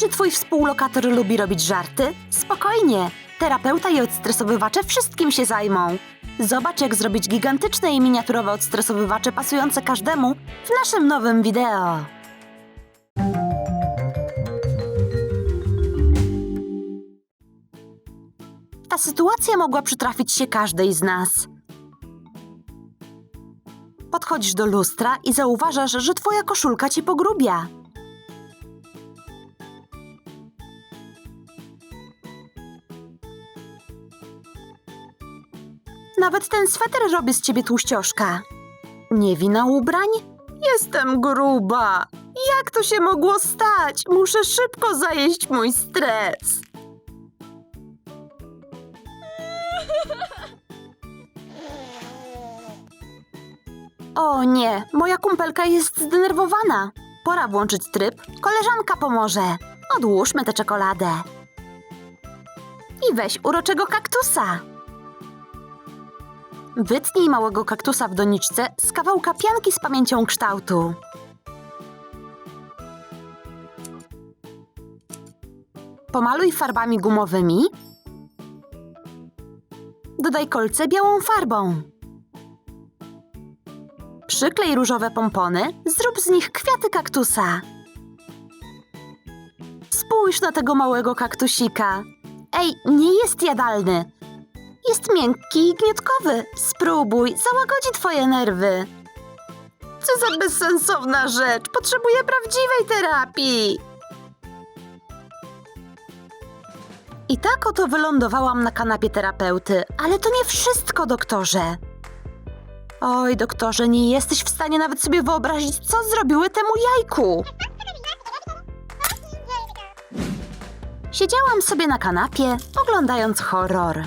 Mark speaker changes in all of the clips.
Speaker 1: Czy twój współlokator lubi robić żarty? Spokojnie. Terapeuta i odstresowywacze wszystkim się zajmą. Zobacz, jak zrobić gigantyczne i miniaturowe odstresowywacze pasujące każdemu w naszym nowym wideo. Ta sytuacja mogła przytrafić się każdej z nas. Podchodzisz do lustra i zauważasz, że twoja koszulka ci pogrubia. Nawet ten sweter robi z ciebie tłuścioszka. Nie wina ubrań? Jestem gruba. Jak to się mogło stać? Muszę szybko zajeść mój stres. O nie, moja kumpelka jest zdenerwowana. Pora włączyć tryb. Koleżanka pomoże. Odłóżmy tę czekoladę. I weź uroczego kaktusa. Wytnij małego kaktusa w doniczce z kawałka pianki z pamięcią kształtu. Pomaluj farbami gumowymi. Dodaj kolce białą farbą. Przyklej różowe pompony, zrób z nich kwiaty kaktusa. Spójrz na tego małego kaktusika. Ej, nie jest jadalny. Jest miękki i gniotkowy. Spróbuj, załagodzi twoje nerwy. Co za bezsensowna rzecz. Potrzebuję prawdziwej terapii. I tak oto wylądowałam na kanapie terapeuty, ale to nie wszystko, doktorze. Oj, doktorze, nie jesteś w stanie nawet sobie wyobrazić, co zrobiły temu jajku. Siedziałam sobie na kanapie, oglądając horror.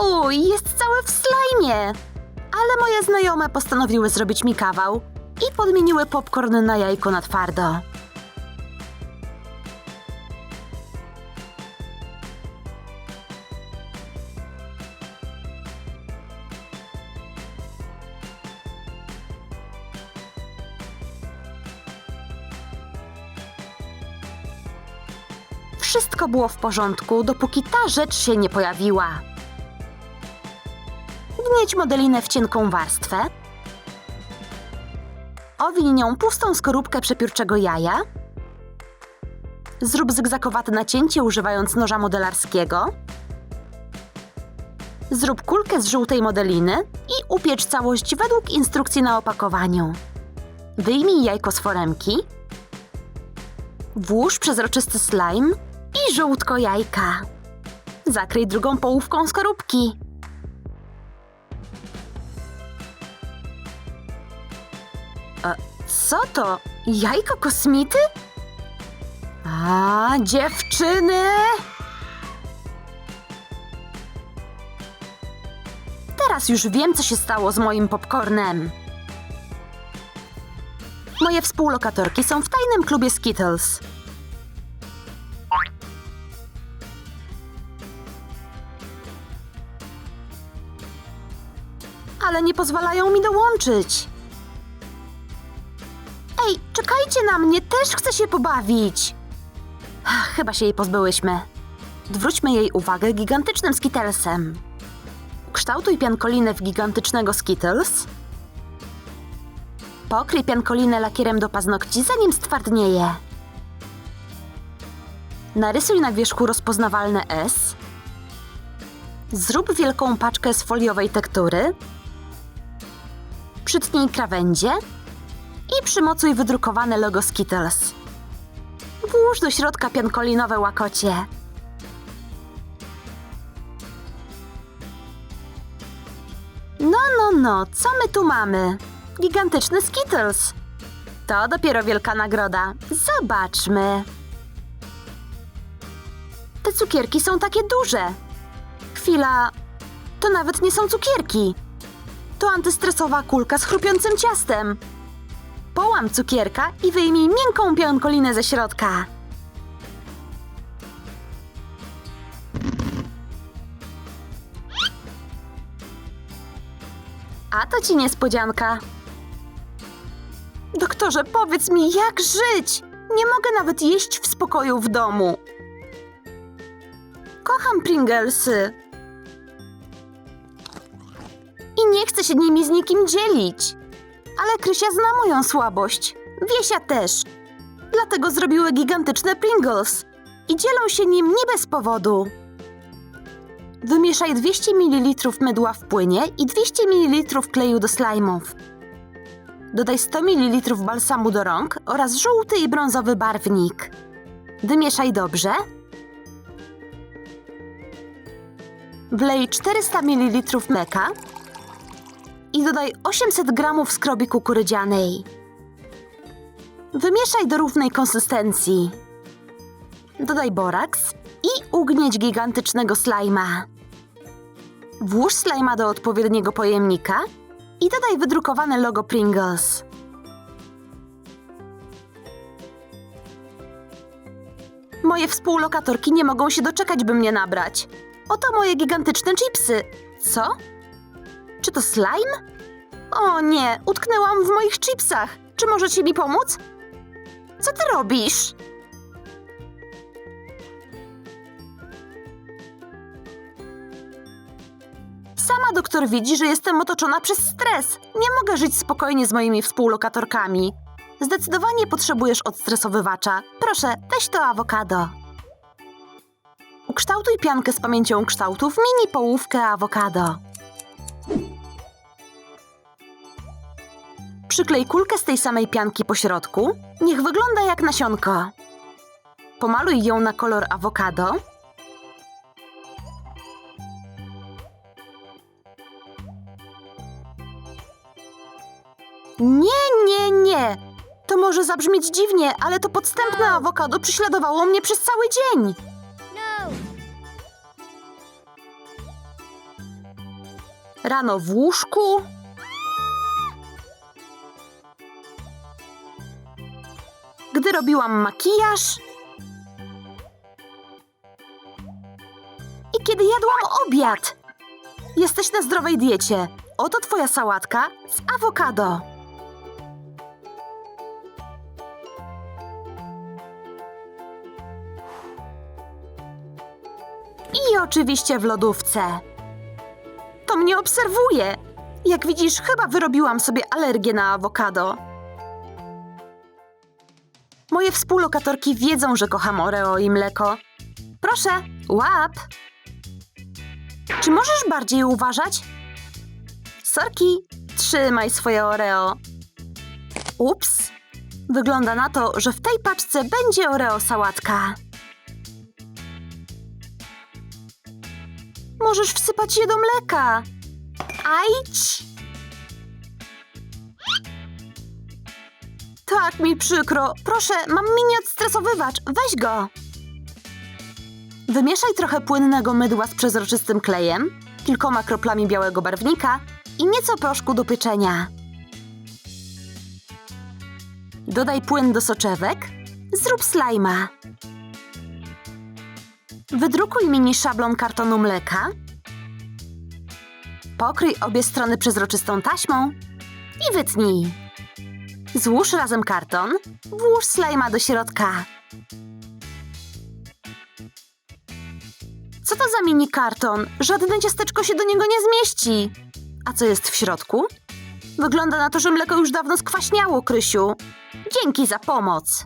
Speaker 1: Fuj, jest cały w slajmie. Ale moje znajome postanowiły zrobić mi kawał i podmieniły popcorn na jajko na twardo. Wszystko było w porządku, dopóki ta rzecz się nie pojawiła. Wgnieć modelinę w cienką warstwę. Owiń nią pustą skorupkę przepiórczego jaja. Zrób zygzakowate nacięcie używając noża modelarskiego. Zrób kulkę z żółtej modeliny i upiecz całość według instrukcji na opakowaniu. Wyjmij jajko z foremki. Włóż przezroczysty slime i żółtko jajka. Zakryj drugą połówką skorupki. Co to? Jajko kosmity? A, dziewczyny! Teraz już wiem, co się stało z moim popcornem. Moje współlokatorki są w tajnym klubie Skittles. Ale nie pozwalają mi dołączyć. Ej, czekajcie na mnie, też chcę się pobawić. Chyba się jej pozbyłyśmy. Odwróćmy jej uwagę gigantycznym Skittlesem. Ukształtuj piankolinę w gigantycznego Skittles. Pokryj piankolinę lakierem do paznokci, zanim stwardnieje. Narysuj na wierzchu rozpoznawalne S. Zrób wielką paczkę z foliowej tektury. Przytnij krawędzie i przymocuj wydrukowane logo Skittles. Włóż do środka piankolinowe łakocie. No, no, no, co my tu mamy? Gigantyczny Skittles. To dopiero wielka nagroda. Zobaczmy. Te cukierki są takie duże. Chwila, to nawet nie są cukierki. To antystresowa kulka z chrupiącym ciastem. Połam cukierka i wyjmij miękką piankolinę ze środka. A to ci niespodzianka. Doktor Doktorze, powiedz mi, jak żyć? Nie mogę nawet jeść w spokoju w domu. Kocham Pringlesy. I nie chcę się nimi z nikim dzielić. Ale Krysia zna moją słabość. Wiesia też. Dlatego zrobiły gigantyczne Pringles. I dzielą się nim nie bez powodu. Wymieszaj 200 ml mydła w płynie i 200 ml kleju do slajmów. Dodaj 100 ml balsamu do rąk oraz żółty i brązowy barwnik. Wymieszaj dobrze. Wlej 400 ml mleka i dodaj 800 g skrobi kukurydzianej. Wymieszaj do równej konsystencji. Dodaj boraks i ugnieć gigantycznego slajma. Włóż slajma do odpowiedniego pojemnika i dodaj wydrukowane logo Pringles. Moje współlokatorki nie mogą się doczekać, by mnie nabrać. Oto moje gigantyczne chipsy. Co? Czy to slime? O nie, utknęłam w moich chipsach. Czy możecie mi pomóc? Co ty robisz? Sama doktor widzi, że jestem otoczona przez stres. Nie mogę żyć spokojnie z moimi współlokatorkami. Zdecydowanie potrzebujesz odstresowywacza. Proszę, weź to awokado. Ukształtuj piankę z pamięcią kształtów mini połówkę awokado. Przyklej kulkę z tej samej pianki po środku. Niech wygląda jak nasionko. Pomaluj ją na kolor awokado. Nie, nie, nie. To może zabrzmieć dziwnie, ale to podstępne awokado prześladowało mnie przez cały dzień.
Speaker 2: No!
Speaker 1: Rano w łóżku. Gdy robiłam makijaż. I kiedy jadłam obiad. Jesteś na zdrowej diecie. Oto twoja sałatka z awokado. I oczywiście w lodówce. To mnie obserwuje. Jak widzisz, chyba wyrobiłam sobie alergię na awokado. Moje współlokatorki wiedzą, że kocham Oreo i mleko. Proszę, łap! Czy możesz bardziej uważać? Sorki, trzymaj swoje Oreo. Ups, wygląda na to, że w tej paczce będzie Oreo sałatka. Możesz wsypać je do mleka. Ajdź! Tak mi przykro. Proszę, mam mini odstresowywacz. Weź go. Wymieszaj trochę płynnego mydła z przezroczystym klejem, kilkoma kroplami białego barwnika i nieco proszku do pieczenia. Dodaj płyn do soczewek. Zrób slajma. Wydrukuj mini szablon kartonu mleka. Pokryj obie strony przezroczystą taśmą i wytnij. Złóż razem karton, włóż slajma do środka. Co to za mini karton? Żadne ciasteczko się do niego nie zmieści. A co jest w środku? Wygląda na to, że mleko już dawno skwaśniało, Krysiu. Dzięki za pomoc.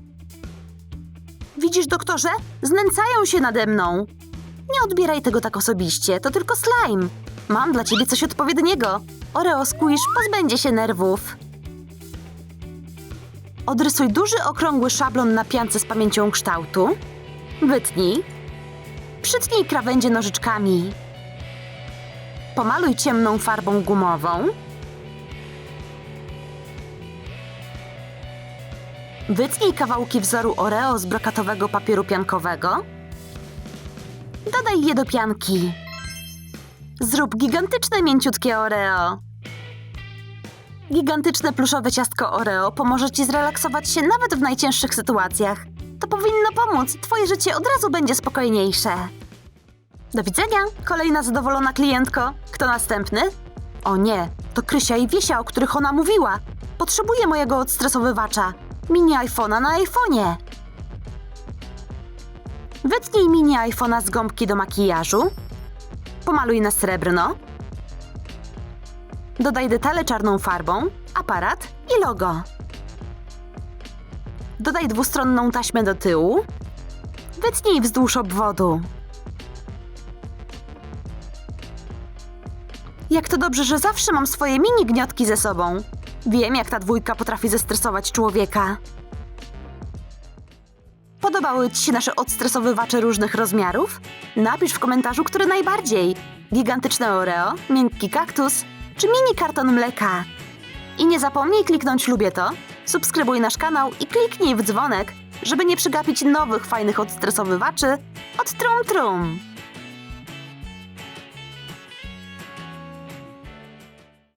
Speaker 1: Widzisz, doktorze? Znęcają się nade mną. Nie odbieraj tego tak osobiście, to tylko slime. Mam dla ciebie coś odpowiedniego. Oreo Squish pozbędzie się nerwów. Odrysuj duży, okrągły szablon na piance z pamięcią kształtu. Wytnij. Przytnij krawędzie nożyczkami. Pomaluj ciemną farbą gumową. Wytnij kawałki wzoru Oreo z brokatowego papieru piankowego. Dodaj je do pianki. Zrób gigantyczne, mięciutkie Oreo. Gigantyczne pluszowe ciastko Oreo pomoże Ci zrelaksować się nawet w najcięższych sytuacjach. To powinno pomóc. Twoje życie od razu będzie spokojniejsze. Do widzenia, kolejna zadowolona klientko. Kto następny? O nie, to Krysia i Wiesia, o których ona mówiła. Potrzebuję mojego odstresowywacza. Mini iPhone'a na iPhone'ie. Wytnij mini iPhone'a z gąbki do makijażu. Pomaluj na srebrno. Dodaj detale czarną farbą, aparat i logo. Dodaj dwustronną taśmę do tyłu. Wytnij wzdłuż obwodu. Jak to dobrze, że zawsze mam swoje mini gniotki ze sobą. Wiem, jak ta dwójka potrafi zestresować człowieka. Podobały Ci się nasze odstresowywacze różnych rozmiarów? Napisz w komentarzu, który najbardziej. Gigantyczne Oreo, miękki kaktus czy mini karton mleka. I nie zapomnij kliknąć lubię to, subskrybuj nasz kanał i kliknij w dzwonek, żeby nie przegapić nowych fajnych odstresowywaczy od Trum Trum.